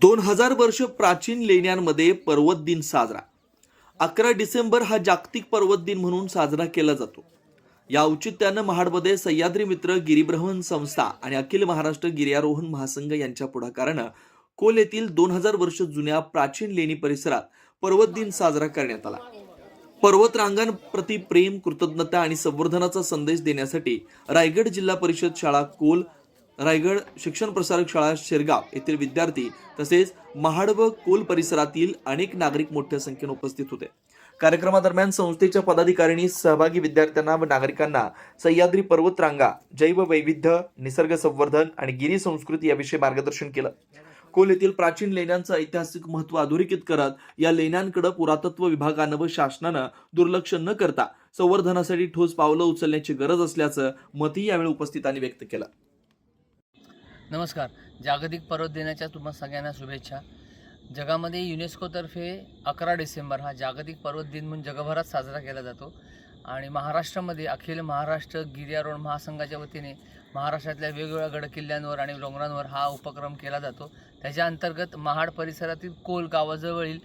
दोन हजार वर्ष प्राचीन लेण्यांमध्ये पर्वत दिन साजरा. अकरा डिसेंबर हा जागतिक पर्वत दिन म्हणून साजरा केला जातो. या औचित्यानं महाडमध्ये सह्याद्री मित्र गिरिभ्रमण संस्था आणि अखिल महाराष्ट्र गिर्यारोहण महासंघ यांच्या पुढाकारानं कोल येथील दोन हजार वर्ष जुन्या प्राचीन लेणी परिसरात पर्वत दिन साजरा करण्यात आला. पर्वत रांगांप्रती प्रेम कृतज्ञता आणि संवर्धनाचा संदेश देण्यासाठी रायगड जिल्हा परिषद शाळा कोल रायगड शिक्षण प्रसारक शाळा शिरगाव येथील विद्यार्थी तसेच महाड व कोल परिसरातील अनेक नागरिक मोठ्या संख्येने उपस्थित होते. कार्यक्रमादरम्यान संस्थेच्या पदाधिकाऱ्यांनी सहभागी विद्यार्थ्यांना व नागरिकांना सह्याद्री पर्वतरांगा जैव वैविध्य निसर्ग संवर्धन आणि गिरी संस्कृती याविषयी मार्गदर्शन केलं. कोल येथील प्राचीन लेण्यांचं ऐतिहासिक महत्त्व अधोरेखित करत या लेण्यांकडे पुरातत्व विभागानं व शासनानं दुर्लक्ष न करता संवर्धनासाठी ठोस पावलं उचलण्याची गरज असल्याचं मतही यावेळी उपस्थितांनी व्यक्त केलं. नमस्कार. जागतिक पर्वत दिनाच्या तुम्हा सगळ्यांना शुभेच्छा. जगामध्ये युनेस्कोतर्फे अकरा डिसेंबर हा जागतिक पर्वत दिन म्हणून जगभरात साजरा केला जातो. आणि महाराष्ट्रामध्ये अखिल महाराष्ट्र गिर्यारोहण महासंघाच्या वतीने महाराष्ट्रातल्या वेगवेगळ्या गडकिल्ल्यांवर आणि डोंगरांवर हा उपक्रम केला जातो. त्याच्या अंतर्गत महाड परिसरातील कोल गावाजवळील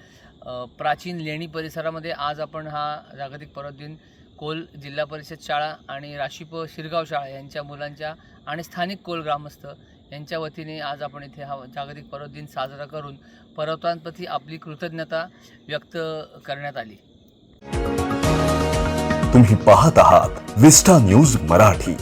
प्राचीन लेणी परिसरामध्ये आज आपण हा जागतिक पर्वत दिन कोल जिल्हा परिषद शाळा आणि राशीप शिरगाव शाळा यांच्या मुलांच्या आणि स्थानिक कोल ग्रामस्थ यांच्या वतीने आज आपण इथे हा जागतिक पर्वत दिन साजरा करून पर्वतांप्रती आपली कृतज्ञता व्यक्त करण्यात आली. तुम्ही पाहत आहात विस्टा न्यूज मराठी.